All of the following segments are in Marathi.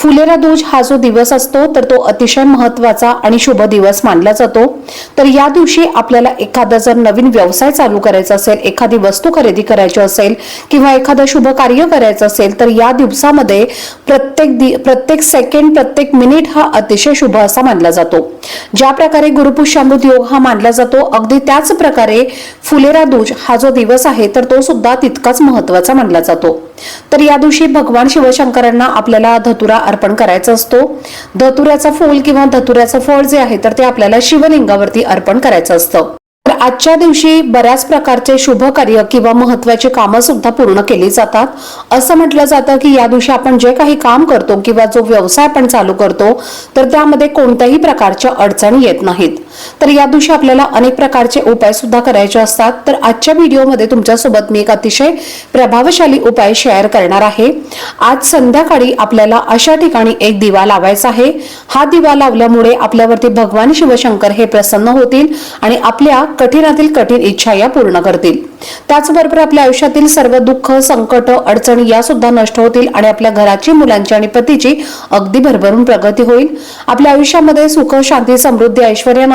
फुलेरा दूज हा जो दिवस असतो तर तो अतिशय महत्त्वाचा आणि शुभ दिवस मानला जातो. तर या दिवशी आपल्याला एखादा जर नवीन व्यवसाय चालू करायचा असेल एखादी वस्तू खरेदी करायची असेल किंवा एखादं शुभ कार्य करायचं असेल तर या दिवसामध्ये प्रत्येक दि प्रत्येक सेकंड प्रत्येक मिनिट हा अतिशय शुभ असा मानला जातो. ज्या प्रकारे गुरुपुष्यामृत योग हा मानला जातो अगदी त्याच प्रकारे फुलेरा दूज हा जो दिवस आहे तर तो सुद्धा तितकाच महत्त्वाचा मानला जातो. तर या दिवशी भगवान शिवशंकरांना आपल्याला धतुरा अर्पण करायचा असतो. धतुऱ्याचा फूल किंवा धतुऱ्याचं फळ जे आहे तर ते आपल्याला शिवलिंगावरती अर्पण करायचं असतं. तर आजच्या दिवशी बऱ्याच प्रकारचे शुभ कार्य किंवा महत्वाची कामं सुद्धा पूर्ण केली जातात. असं म्हटलं जातं की या दिवशी आपण जे काही काम करतो किंवा जो व्यवसाय आपण चालू करतो तर त्यामध्ये कोणत्याही प्रकारच्या अडचणी येत नाहीत. तर या दिवशी आपल्याला अनेक प्रकारचे उपाय सुद्धा करायचे असतात. तर आजच्या व्हिडिओमध्ये तुमच्यासोबत मी एक अतिशय प्रभावशाली उपाय शेअर करणार आहे. आज संध्याकाळी आपल्याला अशा ठिकाणी एक दिवा लावायचा आहे. हा दिवा लावल्यामुळे आपल्यावरती भगवान शिवशंकर हे प्रसन्न होतील आणि आपल्या कठीणातील कठीण इच्छा या पूर्ण करतील. त्याचबरोबर आपल्या आयुष्यातील सर्व दुःख संकट अडचणी या सुद्धा नष्ट होतील आणि आपल्या घराची मुलांची आणि पतीची अगदी भरभरून प्रगती होईल. आपल्या आयुष्यामध्ये सुख शांती समृद्धी ऐश्वर्यानं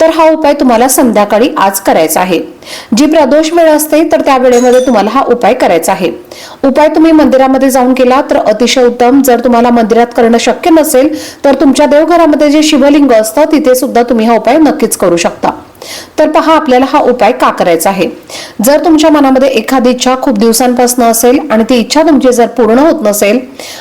तर हा उपाय तुम्हाला संध्याकाळी आज करायचा आहे. जी प्रदोष वेळ असते तर त्या वेळेमध्ये तुम्हाला हा उपाय करायचा आहे. उपाय तुम्ही मंदिरामध्ये जाऊन केला तर अतिशय उत्तम. जर तुम्हाला मंदिरात करणं शक्य नसेल तर तुमच्या देवघरामध्ये जे शिवलिंग असतं तिथे सुद्धा तुम्ही हा उपाय नक्कीच करू शकता. तर पहा आपल्याला हा उपाय का करायचा आहे? जर तुमच्या मनामध्ये एखादी इच्छा खूप दिवसांपासून असेल आणि ती इच्छा तुमची जर पूर्ण होत नसेल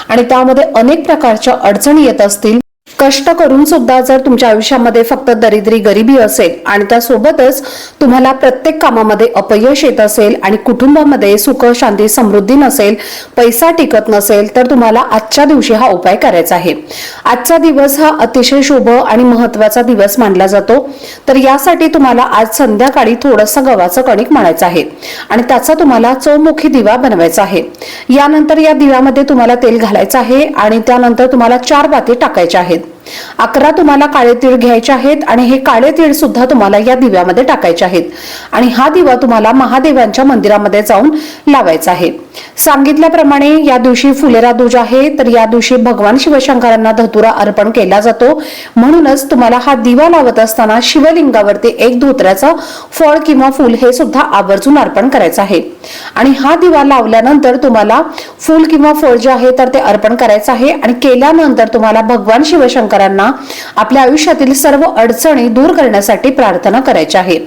आणि त्यामध्ये अनेक प्रकारच्या अडचणी येत असतील कष्ट करून सुद्धा जर तुमच्या आयुष्यामध्ये फक्त दरिद्री गरिबी असेल आणि त्यासोबतच तुम्हाला प्रत्येक कामामध्ये अपयश येत असेल आणि कुटुंबामध्ये सुख शांती समृद्धी नसेल पैसा टिकत नसेल तर तुम्हाला आजच्या दिवशी हा उपाय करायचा आहे. आजचा दिवस हा अतिशय शुभ आणि महत्त्वाचा दिवस मानला जातो. तर यासाठी तुम्हाला आज संध्याकाळी थोडंसं गव्हाचं कणिक मळायचं आहे आणि त्याचा तुम्हाला चौमुखी दिवा बनवायचा आहे. यानंतर या दिव्यामध्ये तुम्हाला तेल घालायचं आहे आणि त्यानंतर तुम्हाला चार पाती टाकायचे आहेत. right अकरा तुम्हाला काळे तीळ घ्यायचे आहेत आणि हे काळे तीळ सुद्धा तुम्हाला या दिव्यामध्ये टाकायचे आहेत. आणि हा दिवा तुम्हाला महादेवांच्या मंदिरामध्ये जाऊन लावायचा आहे. सांगितल्याप्रमाणे या दिवशी फुलेरा दूज आहे तर या दिवशी भगवान शिवशंकरांना धतुरा अर्पण केला जातो. म्हणूनच तुम्हाला हा दिवा लावत असताना शिवलिंगावरती एक धोत्र्याचं फळ किंवा फूल हे सुद्धा आवर्जून अर्पण करायचं आहे. आणि हा दिवा लावल्यानंतर तुम्हाला फूल किंवा फळ जे आहे तर ते अर्पण करायचं आहे. आणि केल्यानंतर तुम्हाला भगवान शिवशंकर शिवशंकरांना आपल्या आयुष्यातील सर्व अडचणी दूर करण्यासाठी प्रार्थना करायची आहे.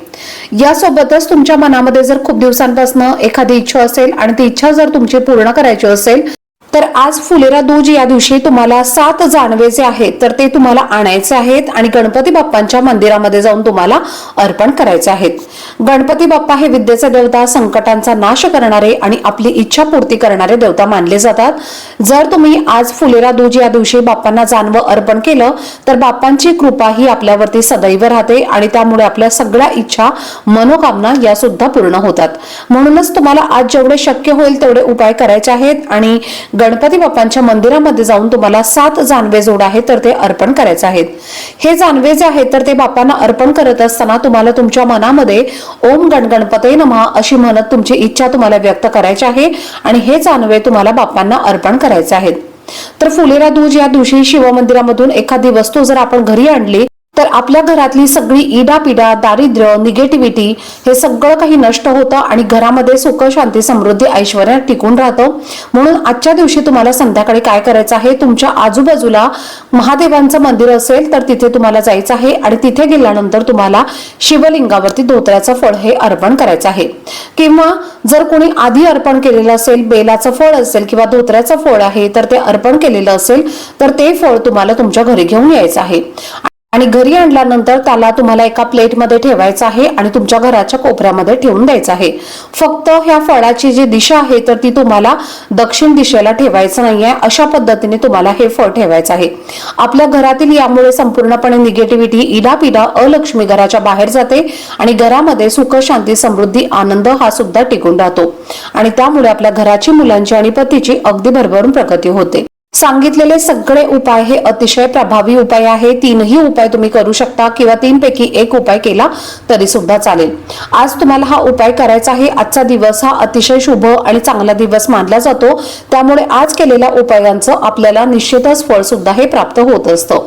यासोबतच तुमच्या मनामध्ये जर खूप दिवसांपासून एखादी इच्छा असेल आणि ती इच्छा जर तुमची पूर्ण करायची असेल तर आज फुलेरा दूज या दिवशी तुम्हाला सात जाणवेचे आहेत. तर ते तुम्हाला आणायचे आहेत आणि गणपती बाप्पांच्या मंदिरामध्ये जाऊन तुम्हाला अर्पण करायचे आहेत. गणपती बाप्पा हे विद्येचे देवता संकटांचा नाश करणारे आणि आपली इच्छा पूर्ती करणारे देवता मानले जातात. जर तुम्ही आज फुलेरा दूज या दिवशी बाप्पांना जाणवं अर्पण केलं तर बाप्पांची कृपा ही आपल्यावरती सदैव राहते आणि त्यामुळे आपल्या सगळ्या इच्छा मनोकामना या सुद्धा पूर्ण होतात. म्हणूनच तुम्हाला आज जेवढे शक्य होईल तेवढे उपाय करायचे आहेत आणि गणपती बाप्पांच्या मंदिरामध्ये जाऊन तुम्हाला सात जानवे जोड आहे तर ते अर्पण करायचे आहेत. हे जानवे जे आहेत तर ते बाप्पांना अर्पण करत असताना तुम्हाला तुमच्या मनामध्ये ओम गण गणपते अशी म्हणत तुमची इच्छा तुम्हाला व्यक्त करायची आहे आणि हे जानवे तुम्हाला बाप्पांना अर्पण करायचे आहेत. तर फुलेरा दूज या दिवशी शिवमंदिरामधून एखादी वस्तू जर आपण घरी आणली तर आपल्या घरातली सगळी इडापिडा दारिद्र्य निगेटिव्हिटी हे सगळं काही नष्ट होतं आणि घरामध्ये सुख शांती समृद्धी ऐश्वर टिकून राहतं. म्हणून आजच्या दिवशी तुम्हाला संध्याकाळी काय करायचं आहे? तुमच्या आजूबाजूला महादेवांचं मंदिर असेल तर तिथे तुम्हाला जायचं आहे आणि तिथे गेल्यानंतर तुम्हाला शिवलिंगावरती धोत्र्याचं फळ हे अर्पण करायचं आहे. किंवा जर कोणी आधी अर्पण केलेलं असेल बेलाचं फळ असेल किंवा धोत्र्याचं फळ आहे तर ते अर्पण केलेलं असेल तर ते फळ तुम्हाला तुमच्या घरी घेऊन यायचं आहे. आणि घरी आणल्यानंतर त्याला तुम्हाला एका प्लेटमध्ये ठेवायचं आहे आणि तुमच्या घराच्या कोपऱ्यामध्ये ठेवून द्यायचं आहे. फक्त ह्या फळाची जी दिशा आहे तर ती तुम्हाला दक्षिण दिशेला ठेवायचं नाही आहे अशा पद्धतीने तुम्हाला हे फळ ठेवायचं आहे. आपल्या घरातील यामुळे संपूर्णपणे निगेटिव्हिटी इडापिडा अलक्ष्मी घराच्या बाहेर जाते आणि घरामध्ये सुख शांती समृद्धी आनंद हा सुद्धा टिकून राहतो. आणि त्यामुळे आपल्या घराची मुलांची आणि पतीची अगदी भरभरून प्रगती होते. सांगितलेले सगळे उपाय हे अतिशय प्रभावी उपाय आहे. तीनही उपाय तुम्ही करू शकता किंवा तीनपैकी एक उपाय केला तरी सुद्धा चालेल. आज तुम्हाला हा उपाय करायचा आहे. आजचा दिवस हा अतिशय शुभ आणि चांगला दिवस मानला जातो. त्यामुळे आज केलेल्या उपायांचं आपल्याला निश्चितच फळ सुद्धा हे प्राप्त होत असतं.